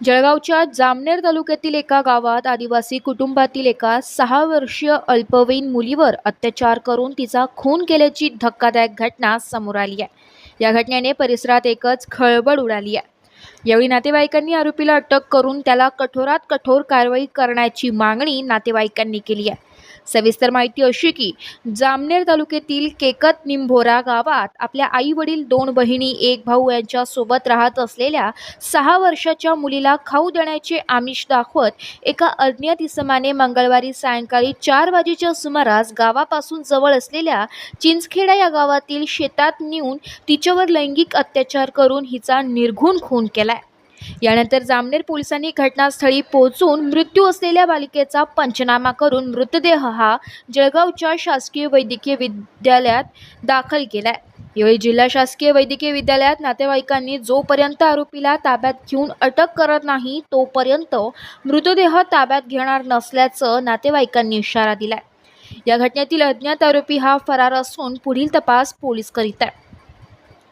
जळगावच्या जामनेर तालुक्यातील एका गावात आदिवासी कुटुंबातील एका सहा वर्षीय अल्पवयीन मुलीवर अत्याचार करून तिचा खून केल्याची धक्कादायक घटना समोर आली आहे. या घटनेने परिसरात एकच खळबळ उडाली आहे. यावेळी नातेवाईकांनी आरोपीला अटक करून त्याला कठोरात कठोर कारवाई करण्याची मागणी नातेवाईकांनी केली आहे. सविस्तर माहिती अशी की जामनेर तालुक्यातील केकत निंभोरा गावात आपल्या आई वडील दोन बहिणी एक भाऊ यांच्या सोबत राहत असलेल्या सहा वर्षाच्या मुलीला खाऊ देण्याचे आमिष दाखवत एका अज्ञात इसमाने मंगळवारी सायंकाळी चार वाजेच्या सुमारास गावापासून जवळ असलेल्या चिंचखेडा या गावातील शेतात नेऊन तिच्यावर लैंगिक अत्याचार करून हिचा निर्घुण खून केलाय. यानंतर जामनेर पोलिसांनी घटनास्थळी पोहोचून मृत्यू असलेल्या बालिकेचा पंचनामा करून मृतदेह हा जळगावच्या शासकीय वैद्यकीय विद्यालयात दाखल केला यावेळी जिल्हा शासकीय वैद्यकीय विद्यालयात नातेवाईकांनी जोपर्यंत आरोपीला ताब्यात घेऊन अटक करत नाही तोपर्यंत मृतदेह ताब्यात घेणार नसल्याचं नातेवाईकांनी इशारा दिलाय. या घटनेतील अज्ञात आरोपी हा फरार असून पुढील तपास पोलीस करीत आहे